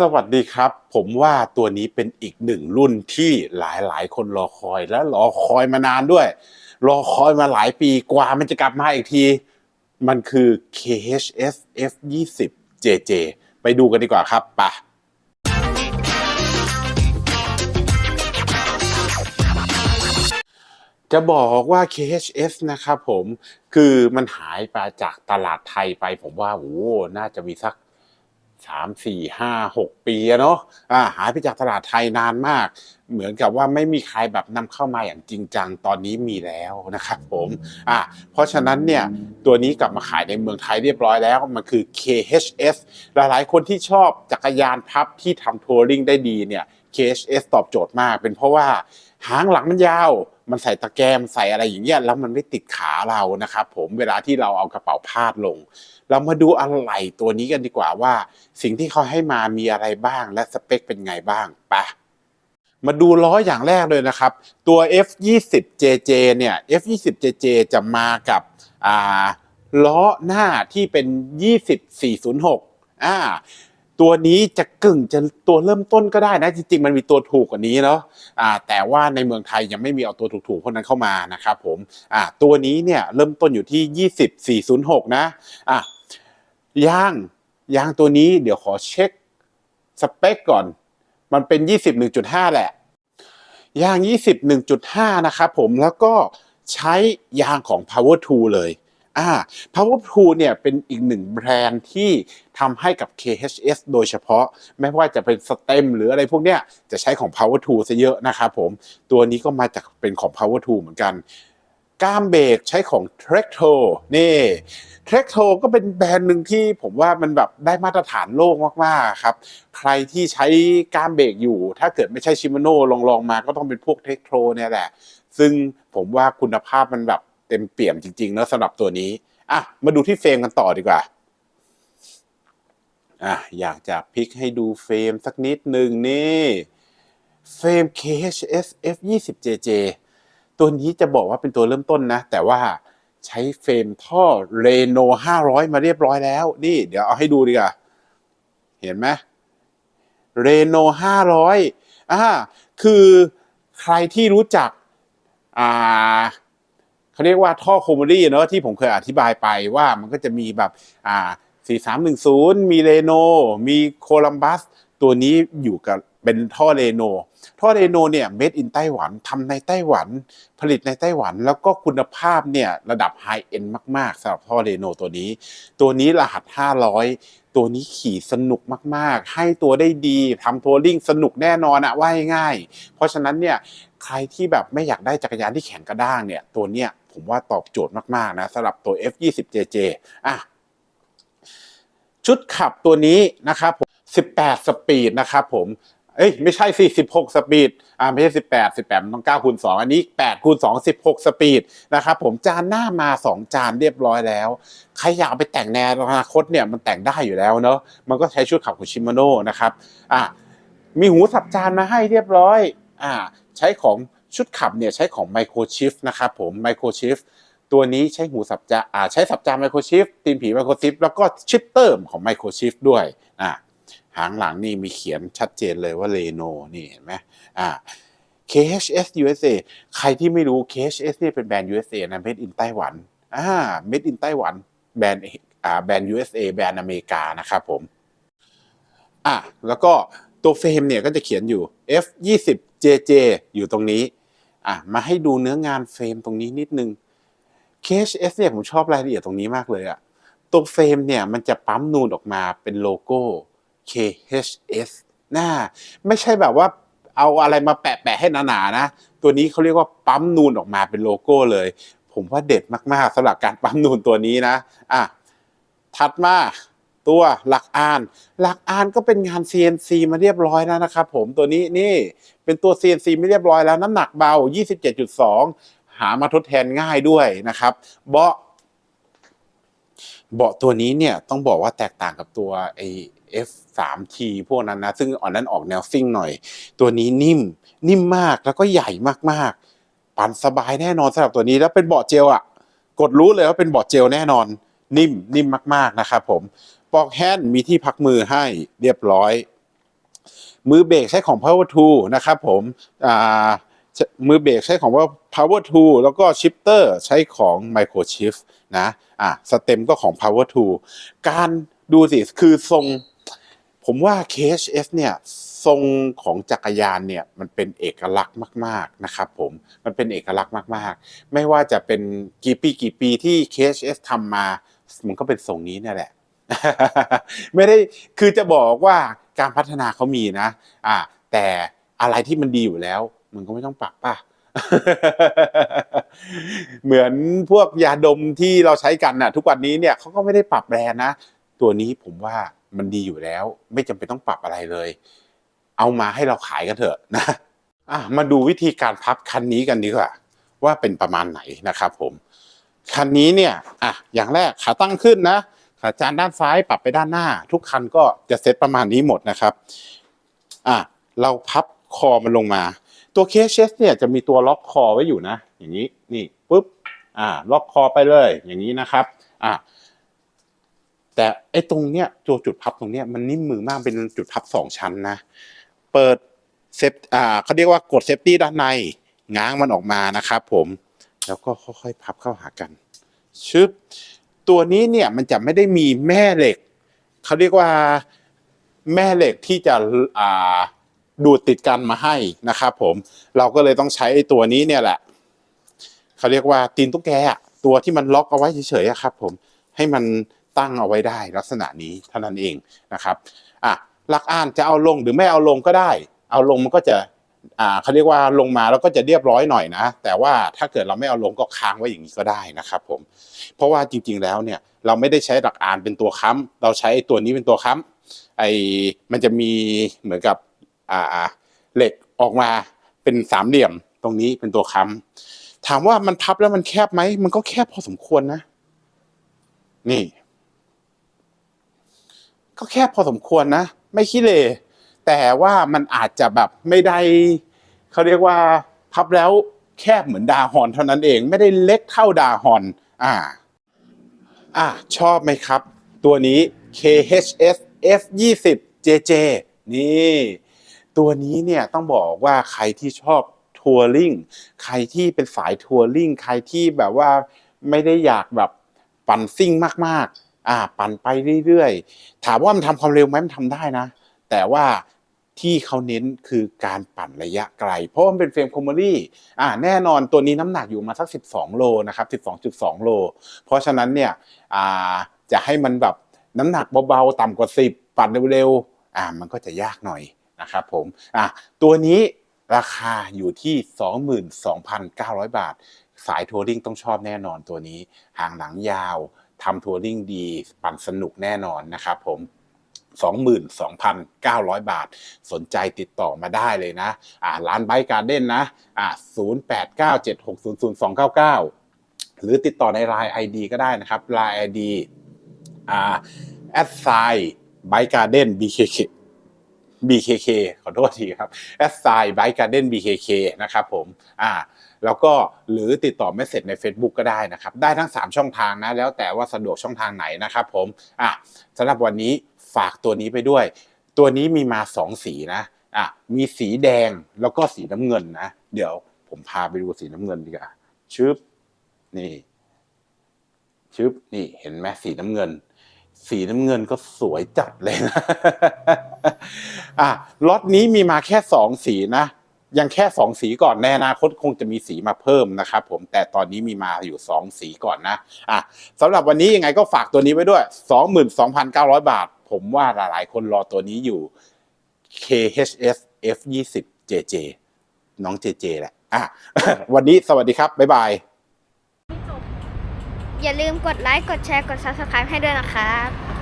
สวัสดีครับ ผมว่าตัวนี้เป็นอีกหนึ่งรุ่นที่หลายๆคนรอคอยและรอคอยมานานด้วย รอคอยมาหลายปีกว่ามันจะกลับมาอีกที มันคือ KHS F20 JJ ไปดูกันดีกว่าครับไปะจะบอกว่า KHS นะครับผมคือมันหายไปจากตลาดไทยไปผมว่าโอ้น่าจะมีสัก สามสี่ห้าหกปีเนาะอ่าหายไปจากตลาดไทยนานมาก เหมือนกับว่าไม่มีใครแบบนำเข้ามาอย่างจริงจังตอนนี้มีแล้วนะครับผมอ่าเพราะฉะนั้นเนี่ยตัวนี้กลับมาขายในเมืองไทยเรียบร้อยแล้ว มันคือ KHS หลายๆคนที่ชอบจักรยานพับที่ทำทัวริงได้ดีเนี่ย KHS ตอบโจทย์มาก เป็นเพราะว่าหางหลังมันยาว มันใส่ตะแกรงใส่อะไรอย่างเงี้ยแล้วมันไม่ติดขาเรานะครับผมเวลาที่เราเอากระเป๋าพาดลง เรามาดูอะไหล่ตัวนี้กันดีกว่าว่า สิ่งที่เขาให้มามีอะไรบ้าง และสเปคเป็นไงบ้างปะมาดูล้ออย่างแรกเลยนะครับ ตัว F20JJ เนี่ย F20JJ จะมากับล้อหน้าที่เป็น 20406อ่า ตัวนี้จะกึ่งจะตัวเริ่มต้นก็ได้นะจริงๆมันมีตัวถูกกว่านี้เนาะอ่าแต่ว่าในเมืองไทยยังไม่มีเอาตัวถูกๆพวกนั้นเข้ามานะครับผมอ่าตัวนี้เนี่ยเริ่มต้นอยู่ที่ 20406 นะอะยางยางตัวนี้เดี๋ยวขอเช็คสเปคก่อน มันเป็น 21.5 แหละ ยาง 21.5 นะครับผมแล้วก็ใช้ยางของ Power 2เลย อ่า Power 2เนี่ยเป็นอีกหนึ่งแบรนด์ที่ทำให้กับ KHS โดยเฉพาะ ไม่ว่าจะเป็นสเต็มหรืออะไรพวกเนี้ยจะใช้ของ Power 2ซะเยอะนะครับผม ตัวนี้ก็มาจากเป็นของ Power 2เหมือนกันก้ามเบรกใช้ของ t r e c t o นี่ t r e c t o ก็เป็นแบรนด์หนึ่งที่ผมว่ามันแบบได้มาตรฐานโลกมากๆครับ ใครที่ใช้ก้ามเบรกอยู่ ถ้าเกิดไม่ใช่ชิมานโนลองๆมาก็ต้องเป็นพวก t r e c t o เนี่ยแหละ ซึ่งผมว่าคุณภาพมันแบบ ต็มเปี่ยมจริงๆนะสำหรับตัวนี้อะมาดูที่เฟรมกันต่อดีกว่าอะอยากจะพลิกให้ดูเฟรมสักนิดหนึ่งนี่เฟรม KHS F20JJ ตัวนี้จะบอกว่าเป็นตัวเริ่มต้นนะ แต่ว่าใช้เฟรมท่อเรโน500 มาเรียบร้อยแล้ว นี่ เดี๋ยวเอาให้ดูดีกว่า เห็นไหมเรโน500อ่าคือใครที่รู้จักอ่า เขาเรียกว่าท่อโคมอรี่เนอะที่ผมเคยอธิบายไปว่ามันก็จะมีแบบอ่า4310 มีเรโนมีโคลัมบัส ตัวนี้อยู่กับเป็นท่อเรโนท่อเรโนเนี่ยเมดอินไต้หวันทำในไต้หวัน ผลิตในไต้หวัน แล้วก็คุณภาพเนี่ยระดับไฮเอ็นมาก ๆสำหรับท่อเรโนตัวนี้ ตัวนี้รหัส 500 ตัวนี้ขี่สนุกมากๆ ให้ตัวได้ดีทำทัวริงสนุกแน่นอนอะว่ายง่าย เพราะฉะนั้นเนี่ยใครที่แบบไม่อยากได้จักรยานที่แข็งกระด้างเนี่ยตัวเนี้ย ผมว่าตอบโจทย์มาก ๆ นะสำหรับตัว F20JJ อะชุดขับตัวนี้นะครับผม18 สปีดนะครับผมเอ้ยไม่ใช่สิ16 สปีด อ่าไม่ใช่ 18 18มันต้อง9คูณ2อันนี้8คูณ2 16 สปีดนะครับผมจานหน้ามา 2 จานเรียบร้อยแล้วใครอยากไปแต่งในอนาคตเนี่ยมันแต่งได้อยู่แล้วเนาะมันก็ใช้ชุดขับของชิมาโน่นะครับอ่ามีหูสับจานมาให้เรียบร้อยอ่าใช้ของ ชุดขับเนี่ยใช้ของไมโครชิฟนะครับผมไมโครชิฟตัวนี้ใช้หูสับจาอ่าใช้สับจาไมโครชิฟตีนผีไมโครชิฟแล้วก็ชิปเตอร์ของไมโครชิฟด้วยอ่าหางหลังนี่มีเขียนชัดเจนเลยว่าเรโนนี่เห็นไหมอ่า KHS USA ใครที่ไม่รู้ KHS เนี่ยเป็นแบรนด์ USA นะ made in ไต้หวันอ่า made in ไต้หวันแบรนด์อ่าแบรนด์ USA แบรนด์อเมริกานะครับผมอะแล้วก็ตัวเฟรมเนี่ยก็จะเขียนอยู่ F20JJ อยู่ตรงนี้ อะมาให้ดูเนื้องานเฟรมตรงนี้นิดนึง KHS เนี่ยผมชอบรายละเอียดตรงนี้มากเลยอะตัวเฟรมเนี่ยมันจะปั๊มนูนออกมาเป็นโลโก้ KHS น่าไม่ใช่แบบว่าเอาอะไรมาแปะๆให้หนาๆนะ ตัวนี้เขาเรียกว่าปั๊มนูนออกมาเป็นโลโก้เลย ผมว่าเด็ดมากๆสำหรับการปั๊มนูนตัวนี้นะอะถัดมา ตัวหลักอาน หลักอานก็เป็นงาน CNC มาเรียบร้อยแล้วนะครับผมตัวนี้นี่เป็นตัว CNC ไม่เรียบร้อยแล้วน้ำหนักเบา 27.2 หามาทดแทนง่ายด้วยนะครับ เบาะเบาะตัวนี้เนี่ยต้องบอกว่าแตกต่างกับตัวไอ F3T พวกนั้นนะ ซึ่งอ่อนนั้นออกแนวซิ่งหน่อย ตัวนี้นิ่มนิ่มมากแล้วก็ใหญ่มากๆ ปั่นสบายแน่นอนสำหรับตัวนี้แล้วเป็นเบาะเจลอะกดรู้เลยว่าเป็นเบาะเจลแน่นอน นิ่มนิ่มมาก ๆนะครับผม ปอกแฮนด์มีที่พักมือให้เรียบร้อย มือเบรกใช้ของ power tool นะครับผมอ่ามือเบรกใช้ของว่า power tool แล้วก็ชิปเตอร์ใช้ของ microchip นะอะสเต็มก็ของ power tool การดูสิ คือทรง ผมว่า KHS เนี่ย ทรงของจักรยานเนี่ย มันเป็นเอกลักษณ์มาก ๆ นะครับผม มันเป็นเอกลักษณ์มาก ๆ ไม่ว่าจะเป็นกี่ปีกี่ปีที่ KHS ทำมา มันก็เป็นทรงนี้เนี่ยแหละ ไม่ได้คือจะบอกว่าการพัฒนาเขามีนะ อ่า แต่อะไรที่มันดีอยู่แล้ว มันก็ไม่ต้องปรับป่ะเหมือนพวกยาดมที่เราใช้กันน่ะ ทุกวันนี้เนี่ยเขาก็ไม่ได้ปรับแบรนด์นะ ตัวนี้ผมว่ามันดีอยู่แล้ว ไม่จำเป็นต้องปรับอะไรเลย เอามาให้เราขายกันเถอะนะอะมาดูวิธีการพับคันนี้กันดีกว่า ว่าเป็นประมาณไหนนะครับผม คันนี้เนี่ยอะอย่างแรกขาตั้งขึ้นนะ จานด้านซ้ายปรับไปด้านหน้า ทุกคันก็จะเซตประมาณนี้หมดนะครับอะเราพับคอมันลงมา ตัวเคสเชสเนี่ยจะมีตัวล็อกคอไว้อยู่นะ อย่างนี้นี่ปุ๊บอ่าล็อกคอไปเลยอย่างนี้นะครับอะแต่ไอ้ตรงเนี้ยตัวจุดพับตรงเนี้ยมันนิ่มมือมากเป็นจุดพับสองชั้นนะ เปิดเซฟอ่าเขาเรียกว่ากดเซฟตี้ด้านในง้างมันออกมานะครับผมแล้วก็ค่อยๆพับเข้าหากันชึบ ตัวนี้เนี่ยมันจะไม่ได้มีแม่เหล็กเขาเรียกว่าแม่เหล็กที่จะอ่าดูดติดกันมาให้นะครับผมเราก็เลยต้องใช้ไอ้ตัวนี้เนี่ยแหละเขาเรียกว่าตีนตุ๊กแกตัวที่มันล็อกเอาไว้เฉยๆครับผมให้มันตั้งเอาไว้ได้ลักษณะนี้เท่านั้นเองนะครับอะลักอ่านจะเอาลงหรือไม่เอาลงก็ได้ เอาลงมันก็จะ อ่าเขาเรียกว่าลงมาแล้วก็จะเรียบร้อยหน่อยนะ แต่ว่าถ้าเกิดเราไม่เอาลงก็ค้างไว้อย่างนี้ก็ได้นะครับผมเพราะว่าจริง ๆ แล้วเนี่ยเราไม่ได้ใช้หลักอ่านเป็นตัวค้ำเราใช้ตัวนี้เป็นตัวค้ำไอ้มันจะมีเหมือนกับอ่าเหล็กออกมาเป็นสามเหลี่ยมตรงนี้เป็นตัวค้ำถามว่ามันพับแล้วมันแคบไหมมันก็แคบพอสมควรนะ นี่ ก็แคบพอสมควรนะ ไม่ขี้เหร่ แต่ว่ามันอาจจะแบบไม่ได้เขาเรียกว่าพับแล้วแคบเหมือนดาฮอนเท่านั้นเองไม่ได้เล็กเท่าดาฮอนอ่าอ่าชอบไหมครับ ตัวนี้ KHS F20 JJ นี่ตัวนี้เนี่ยต้องบอกว่าใครที่ชอบทัวริงใครที่เป็นสายทัวริงใครที่แบบว่าไม่ได้อยากแบบปั่นซิ่งมากๆ อ่า ปั่นไปเรื่อยๆ ถามว่ามันทำความเร็วไหมมันทำได้นะ แต่ว่าที่เขาเน้นคือการปั่นระยะไกล เพราะมันเป็นเฟรมคอมเมอรี่อ่าแน่นอนตัวนี้น้ำหนักอยู่มาสัก 12 โลนะครับ 12.2 โล เพราะฉะนั้นเนี่ยอ่าจะให้มันแบบน้ำหนักเบาๆ ต่ำกว่า 10 ปั่นเร็วๆอ่ามันก็จะยากหน่อยนะครับผมอะตัวนี้ราคาอยู่ที่ 22,900 บาท สายทัวริงต้องชอบแน่นอนตัวนี้หางหลังยาวทำทัวริงดี ปั่นสนุกแน่นอนนะครับผม 22,900 บาท สนใจติดต่อมาได้เลยนะอ่าร้านไบการ์เด้นนะอ่า0897600299 หรือติดต่อใน Line ID ก็ได้นะครับ Line ID อ่าแอดไซไบการ์เด้น BKK BKK ขอโทษทีครับแอดไซไบการ์เด้น BKK นะครับผม อ่า แล้วก็หรือติดต่อเมสเซจใน Facebook ก็ได้นะครับ ได้ทั้ง 3 ช่องทางนะ แล้วแต่ว่าสะดวกช่องทางไหนนะครับผมอะสำหรับวันนี้ฝากตัวนี้ไปด้วย ตัวนี้มีมา 2 สีนะอะมีสีแดงแล้วก็สีน้ำเงินนะ เดี๋ยวผมพาไปดูสีน้ำเงินดีกว่าชึบนี่ชึบนี่เห็นไหมสีน้ำเงิน สีน้ำเงินก็สวยจัดเลยนะอะล็อตนี้มีมาแค่สองสีนะ ยังแค่สองสีก่อนในอนาคตคงจะมีสีมาเพิ่มนะครับผมแต่ตอนนี้มีมาอยู่สองสีก่อนนะอะสำหรับวันนี้ยังไงก็ฝากตัวนี้ไว้ด้วย 22,900 บาท ผมว่าหลายๆ คนรอตัวนี้อยู่ KHS F20 JJ น้อง JJ แหละอะวันนี้สวัสดีครับ บ๊ายบาย อย่าลืมกดไลค์ กดแชร์ กด Subscribe ให้ด้วยนะครับ